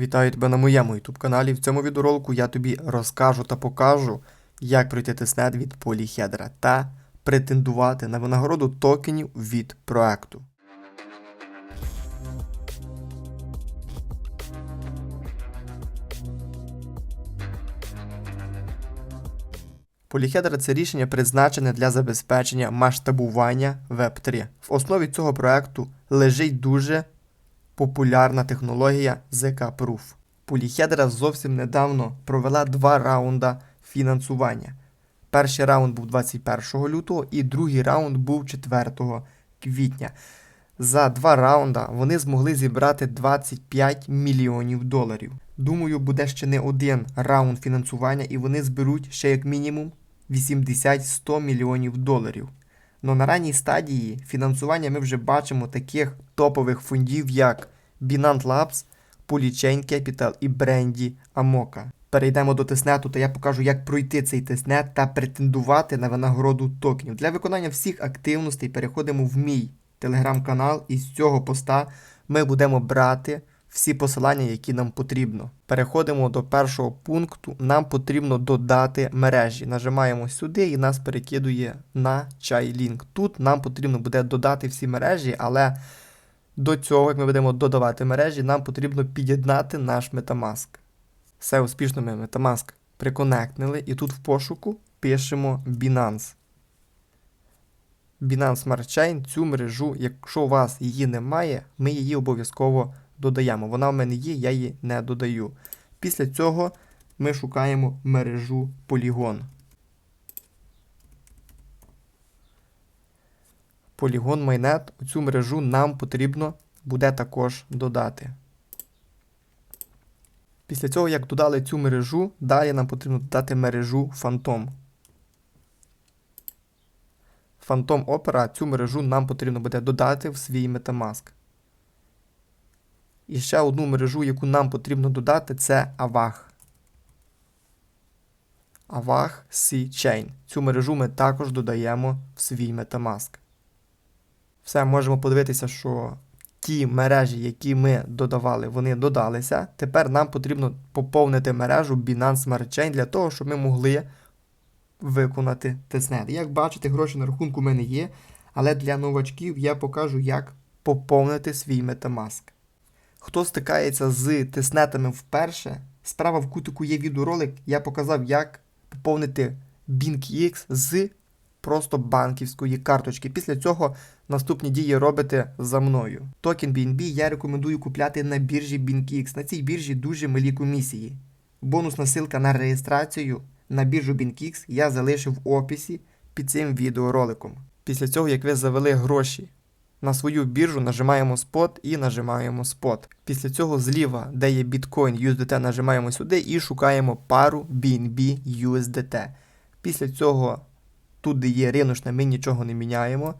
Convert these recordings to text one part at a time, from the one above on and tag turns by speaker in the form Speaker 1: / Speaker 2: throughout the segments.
Speaker 1: Вітаю тебе на моєму YouTube каналі. В цьому відеоролику я тобі розкажу та покажу, як пройти тестнет від Polyhedra та претендувати на винагороду токенів від проекту. Polyhedra – це рішення призначене для забезпечення масштабування Web3. В основі цього проекту лежить дуже популярна технологія ZK Proof. Polyhedra зовсім недавно провела два раунда фінансування. Перший раунд був 21 лютого і другий раунд був 4 квітня. За два раунда вони змогли зібрати 25 мільйонів доларів. Думаю, буде ще не один раунд фінансування, і вони зберуть ще як мінімум 80-100 мільйонів доларів. Но на ранній стадії фінансування ми вже бачимо таких топових фондів, як Binance Labs, Polychain Capital і Brandy Amoka. Перейдемо до тестнету, та я покажу, як пройти цей тестнет та претендувати на винагороду токенів. Для виконання всіх активностей переходимо в мій телеграм-канал, і з цього поста ми будемо брати всі посилання, які нам потрібно. Переходимо до першого пункту. Нам потрібно додати мережі. Нажимаємо сюди і нас перекидує на чай-лінк. Тут нам потрібно буде додати всі мережі, але до цього, як ми будемо додавати мережі, нам потрібно під'єднати наш Metamask. Все успішно ми Metamask приконектнили, і тут в пошуку пишемо Binance. Binance Smart Chain, цю мережу, якщо у вас її немає, ми її обов'язково додаємо. Вона в мене є, я її не додаю. Після цього ми шукаємо мережу Polygon. Polygon Mainnet, цю мережу нам потрібно буде також додати. Після цього, як додали цю мережу, далі нам потрібно додати мережу Phantom. Phantom Opera, цю мережу нам потрібно буде додати в свій Metamask. І ще одну мережу, яку нам потрібно додати, це Avag. Avag C-Chain. Цю мережу ми також додаємо в свій Metamask. Все, можемо подивитися, що ті мережі, які ми додавали, вони додалися. Тепер нам потрібно поповнити мережу Binance Smart Chain для того, щоб ми могли виконати тестнет. Як бачите, гроші на рахунку в мене є, але для новачків я покажу, як поповнити свій Metamask. Хто стикається з тестнетами вперше, справа в кутику є відеоролик, я показав, як поповнити BinkX з просто банківської карточки. Після цього наступні дії робите за мною. Токен BNB я рекомендую купляти на біржі BinkX. На цій біржі дуже малі комісії. Бонусна ссылка на реєстрацію на біржу BinkX я залишив в описі під цим відеороликом. Після цього, як ви завели гроші на свою біржу, нажимаємо Spot і нажимаємо Spot. Після цього зліва, де є Bitcoin USDT, нажимаємо сюди і шукаємо пару BNB USDT. Після цього, тут, є риночна, ми нічого не міняємо.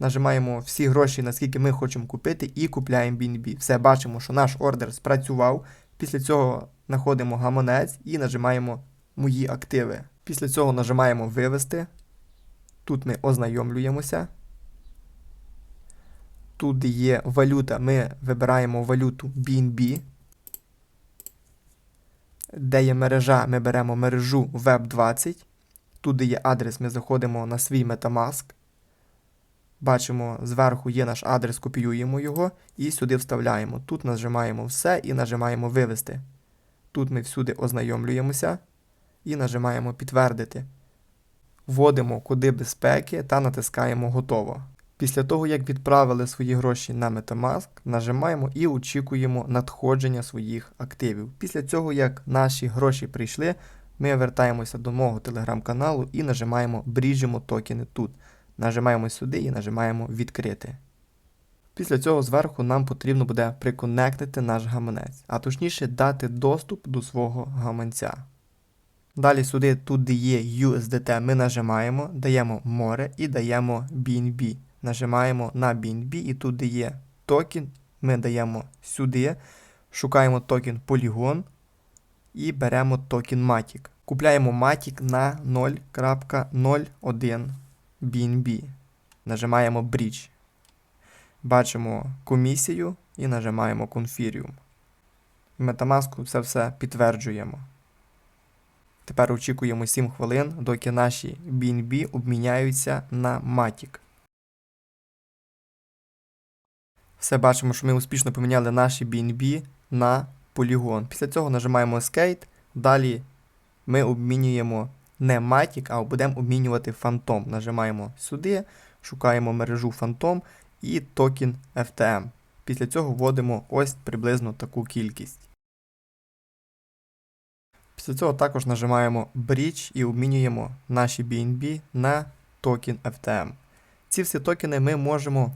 Speaker 1: Нажимаємо всі гроші, наскільки ми хочемо купити, і купляємо BNB. Все, бачимо, що наш ордер спрацював. Після цього знаходимо гаманець і нажимаємо Мої активи. Після цього нажимаємо Вивести. Тут ми ознайомлюємося. Тут є валюта, ми вибираємо валюту BNB. Де є мережа, ми беремо мережу Web20. Тут є адрес, ми заходимо на свій Metamask. Бачимо, зверху є наш адрес, копіюємо його і сюди вставляємо. Тут нажимаємо все і нажимаємо Вивести. Тут ми всюди ознайомлюємося і нажимаємо Підтвердити. Вводимо коди безпеки та натискаємо Готово. Після того, як відправили свої гроші на Metamask, нажимаємо і очікуємо надходження своїх активів. Після цього, як наші гроші прийшли, ми вертаємося до мого телеграм-каналу і нажимаємо Бріжимо токени тут. Нажимаємо сюди і нажимаємо Відкрити. Після цього зверху нам потрібно буде приконектити наш гаманець, а точніше дати доступ до свого гаманця. Далі сюди, тут де є USDT, ми нажимаємо, даємо море і даємо BNB. Нажимаємо на BNB і тут де є токен, ми даємо сюди, шукаємо токен Polygon і беремо токен Matic. Купляємо Matic на 0.01 BNB. Нажимаємо Bridge. Бачимо комісію і нажимаємо Confirm. Metamask це все підтверджуємо. Тепер очікуємо 7 хвилин, доки наші BNB обміняються на Matic. Все бачимо, що ми успішно поміняли наші BNB на полігон. Після цього нажимаємо Escape. Далі ми обмінюємо не Matic, а будемо обмінювати Phantom. Нажимаємо сюди, шукаємо мережу Phantom і токен FTM. Після цього вводимо ось приблизно таку кількість. Після цього також нажимаємо Bridge і обмінюємо наші BNB на токен FTM. Ці всі токени ми можемо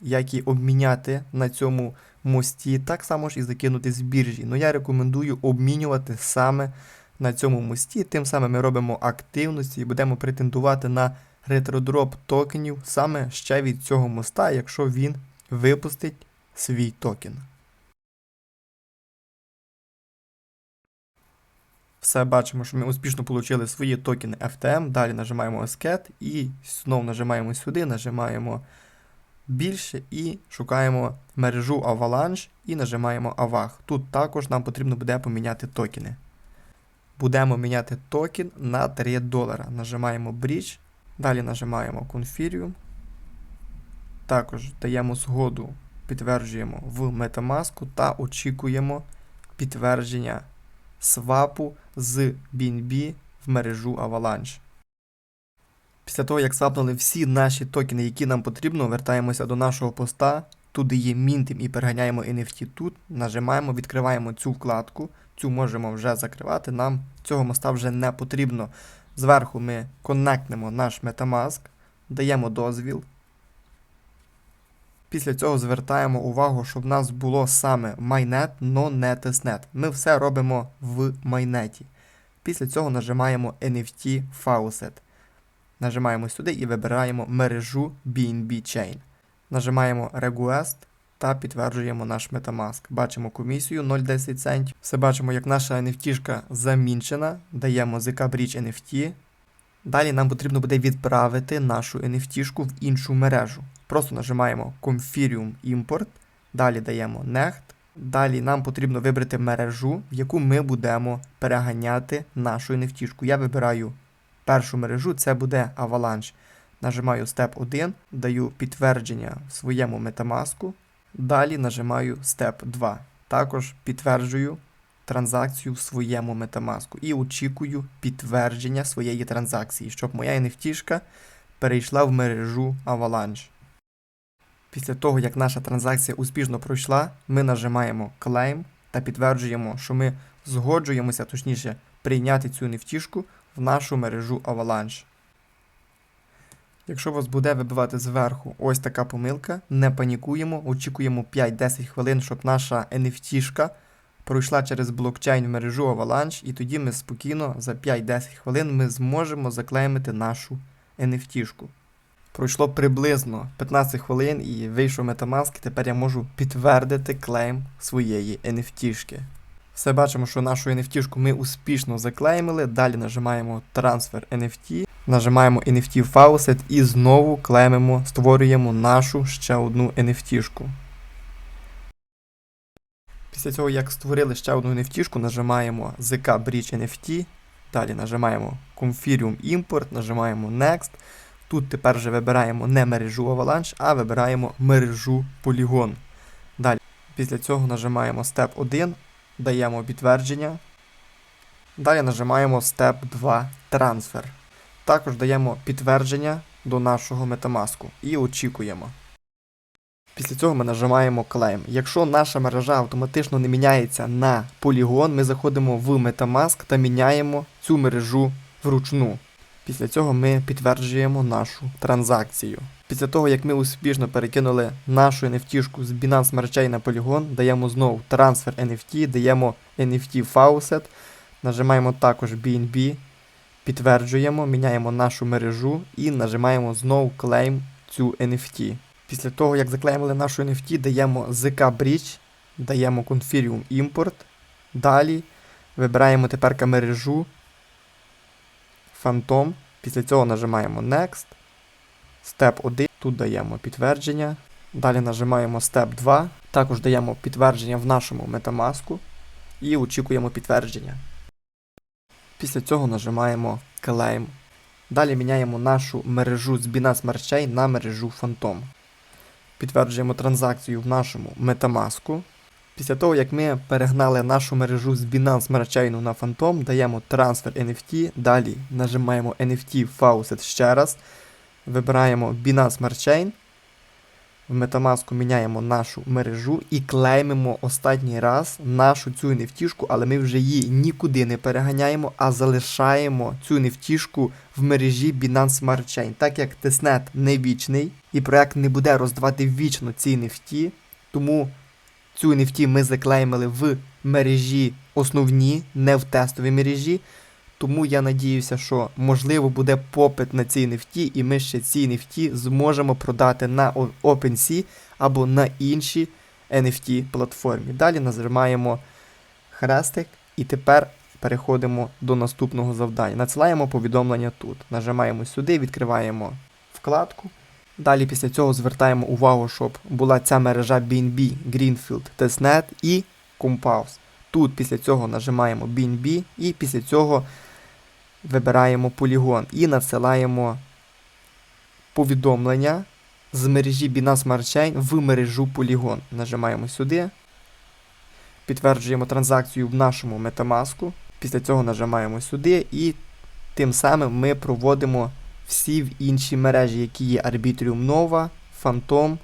Speaker 1: як і обміняти на цьому мості, так само ж і закинути з біржі. Ну я рекомендую обмінювати саме на цьому мості. Тим самим ми робимо активності і будемо претендувати на ретродроп токенів саме ще від цього моста, якщо він випустить свій токен. Все бачимо, що ми успішно отримали свої токени FTM. Далі нажимаємо Escape і знову нажимаємо сюди, нажимаємо більше і шукаємо мережу Avalanche і нажимаємо AVAG. Тут також нам потрібно буде поміняти токени. Будемо міняти токен на 3 долара. Нажимаємо Bridge, далі нажимаємо Confirm. Також даємо згоду, підтверджуємо в Metamask та очікуємо підтвердження свапу з BNB в мережу Avalanche. Після того, як свапнули всі наші токени, які нам потрібно, вертаємося до нашого поста. Туди є мінтим і переганяємо NFT тут. Нажимаємо, відкриваємо цю вкладку. Цю можемо вже закривати. Нам цього моста вже не потрібно. Зверху ми коннектнемо наш Metamask, даємо дозвіл. Після цього звертаємо увагу, щоб в нас було саме майнет, но не тестнет. Ми все робимо в майнеті. Після цього нажимаємо NFT Faucet. Нажимаємо сюди і вибираємо мережу BNB Chain. Нажимаємо Request та підтверджуємо наш Metamask. Бачимо комісію 0,10 центів. Все бачимо, як наша NFT замінчена. Даємо ZK Bridge NFT. Далі нам потрібно буде відправити нашу NFT в іншу мережу. Просто нажимаємо Confirm Import. Далі даємо Next. Далі нам потрібно вибрати мережу, в яку ми будемо переганяти нашу NFT. Я вибираю першу мережу, це буде Avalanche. Нажимаю Step 1, даю підтвердження в своєму Metamask. Далі нажимаю Step 2. Також підтверджую транзакцію в своєму Metamask і очікую підтвердження своєї транзакції, щоб моя NFT перейшла в мережу Avalanche. Після того, як наша транзакція успішно пройшла, ми нажимаємо Claim та підтверджуємо, що ми згоджуємося, точніше, прийняти цю NFT в нашу мережу Avalanche. Якщо вас буде вибивати зверху ось така помилка, не панікуємо, очікуємо 5-10 хвилин, щоб наша NFT пройшла через блокчейн в мережу Avalanche, і тоді ми спокійно за 5-10 хвилин ми зможемо заклеймити нашу NFT. -шку. Пройшло приблизно 15 хвилин і вийшов Metamask, тепер я можу підтвердити клейм своєї NFT. Все бачимо, що нашу NFT ми успішно заклеймили. Далі нажимаємо Transfer NFT, нажимаємо NFT Faucet і знову клеймимо, створюємо нашу ще одну NFT. Після цього, як створили ще одну NFT, нажимаємо ZK Bridge NFT. Далі нажимаємо Confirm Import, нажимаємо Next. Тут тепер вже вибираємо не мережу Avalanche, а вибираємо мережу Polygon. Далі, після цього нажимаємо Step 1, даємо підтвердження. Далі нажимаємо Step 2 Transfer. Також даємо підтвердження до нашого Metamask і очікуємо. Після цього ми нажимаємо Claim. Якщо наша мережа автоматично не міняється на полігон, ми заходимо в Metamask та міняємо цю мережу вручну. Після цього ми підтверджуємо нашу транзакцію. Після того, як ми успішно перекинули нашу NFT з Binance Chain на Polygon, даємо знову трансфер NFT, даємо NFT Faucet, нажимаємо також BNB, підтверджуємо, міняємо нашу мережу і нажимаємо знову Claim цю NFT. Після того, як заклеймили нашу NFT, даємо ZK Bridge, даємо Confirm Import. Далі вибираємо тепер мережу Phantom. Після цього нажимаємо Next. Step 1. Тут даємо підтвердження. Далі нажимаємо Step 2. Також даємо підтвердження в нашому Metamask. і очікуємо підтвердження. Після цього нажимаємо Claim. Далі міняємо нашу мережу з Binance Smart Chain на мережу Phantom. Підтверджуємо транзакцію в нашому Metamask. Після того, як ми перегнали нашу мережу з Binance Smart Chain на Phantom, даємо Transfer NFT, далі нажимаємо NFT Faucet ще раз, вибираємо Binance Smart Chain, в Metamask міняємо нашу мережу і клеймимо останній раз нашу цю NFT, але ми вже її нікуди не переганяємо, а залишаємо цю NFT в мережі Binance Smart Chain. Так як тестнет не вічний і проект не буде роздавати вічно ці NFT, тому цю NFT ми заклеймили в мережі основній, не в тестовій мережі. Тому я надіюся, що можливо буде попит на ці NFT, і ми ще ці NFT зможемо продати на OpenSea або на іншій NFT платформі. Далі нажимаємо хрестик і тепер переходимо до наступного завдання. Надсилаємо повідомлення тут. Нажимаємо сюди, відкриваємо вкладку. Далі після цього звертаємо увагу, щоб була ця мережа BNB, Greenfield, Testnet і Compose. Тут після цього нажимаємо BNB і після цього вибираємо полігон і надсилаємо повідомлення з мережі Binance Smart Chain в мережу Polygon. Нажимаємо сюди, підтверджуємо транзакцію в нашому Metamask. Після цього нажимаємо сюди і тим самим ми проводимо всі в інші мережі, які є Arbitrium Nova, Phantom,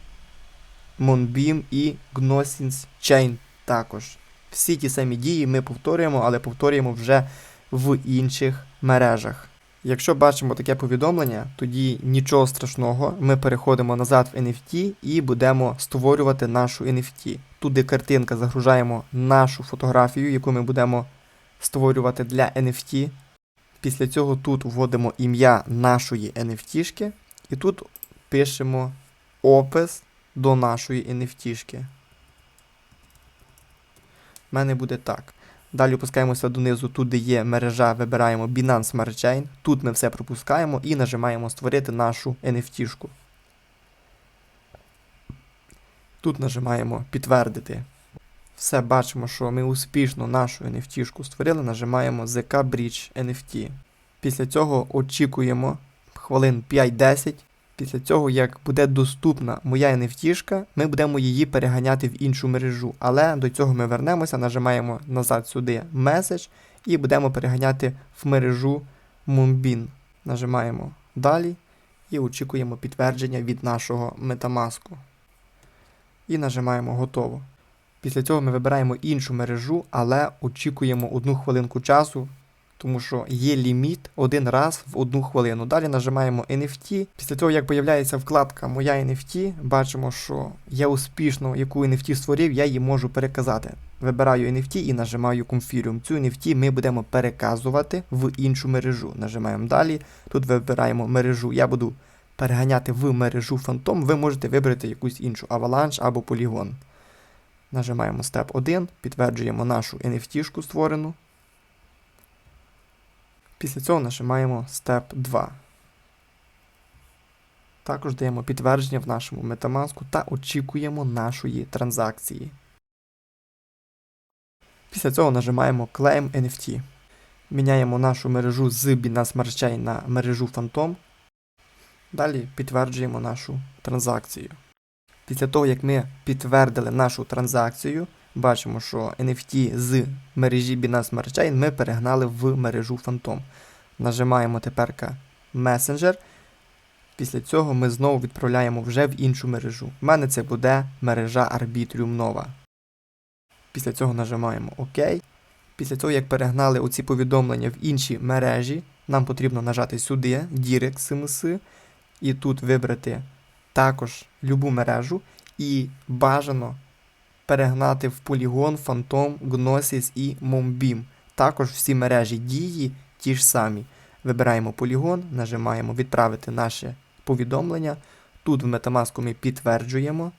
Speaker 1: Moonbeam і Gnosis Chain також. Всі ті самі дії ми повторюємо, але повторюємо вже в інших мережах. Якщо бачимо таке повідомлення, тоді нічого страшного, ми переходимо назад в NFT і будемо створювати нашу NFT. Тут, картинка, загружаємо нашу фотографію, яку ми будемо створювати для NFT. Після цього тут вводимо ім'я нашої NFT, і тут пишемо опис до нашої NFT. У мене буде так. Далі опускаємося донизу, тут де є мережа, вибираємо Binance Smart Chain. Тут ми все пропускаємо і нажимаємо створити нашу NFT. Тут нажимаємо підтвердити. Все бачимо, що ми успішно нашу NFT створили, нажимаємо ZK Bridge NFT. Після цього очікуємо хвилин 5-10. Після цього, як буде доступна моя NFT, ми будемо її переганяти в іншу мережу. Але до цього ми вернемося, нажимаємо назад сюди Message і будемо переганяти в мережу Moonbeam. Нажимаємо далі і очікуємо підтвердження від нашого Metamask. І нажимаємо готово. Після цього ми вибираємо іншу мережу, але очікуємо одну хвилинку часу, тому що є ліміт один раз в одну хвилину. Далі нажимаємо NFT. Після цього, як появляється вкладка Моя NFT, бачимо, що я успішно яку NFT створив, я її можу переказати. Вибираю NFT і нажимаю Confirm. Цю NFT ми будемо переказувати в іншу мережу. Нажимаємо далі. Тут вибираємо мережу. Я буду переганяти в мережу Phantom. Ви можете вибрати якусь іншу Avalanche або Polygon. Нажимаємо Step 1, підтверджуємо нашу NFT створену. Після цього нажимаємо Step 2. Також даємо підтвердження в нашому Metamask та очікуємо нашої транзакції. Після цього нажимаємо Claim NFT. Міняємо нашу мережу з Binance Smart Chain на мережу Phantom. Далі підтверджуємо нашу транзакцію. Після того, як ми підтвердили нашу транзакцію, бачимо, що NFT з мережі Binance Smart Chain ми перегнали в мережу Phantom. Нажимаємо тепер Messenger. Після цього ми знову відправляємо вже в іншу мережу. У мене це буде мережа Arbitrium Nova. Після цього нажимаємо ОК. Після того, як перегнали оці повідомлення в інші мережі, нам потрібно нажати сюди Direct SMS і тут вибрати також любу мережу і бажано перегнати в Polygon, Phantom, Gnosis і Moonbeam. Також всі мережі дії ті ж самі. Вибираємо Polygon, нажимаємо відправити наше повідомлення. Тут в Metamask ми підтверджуємо.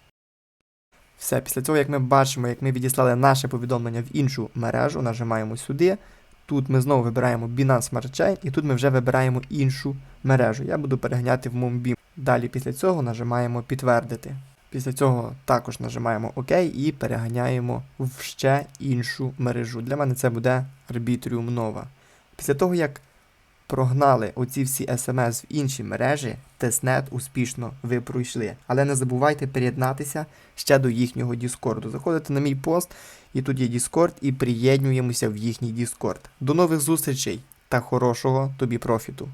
Speaker 1: Все, після цього, як ми бачимо, як ми відіслали наше повідомлення в іншу мережу, нажимаємо сюди. Тут ми знову вибираємо Binance Smart Chain і тут ми вже вибираємо іншу мережу. Я буду переганяти в Moonbeam. Далі після цього нажимаємо підтвердити. Після цього також нажимаємо ОК і переганяємо в ще іншу мережу. Для мене це буде Arbitrium Nova. Після того, як прогнали оці всі SMS в інші мережі, тестнет успішно ви пройшли. Але не забувайте приєднатися ще до їхнього Діскорду. Заходите на мій пост, і тут є Discord, і приєднуємося в їхній Discord. До нових зустрічей та хорошого тобі профіту!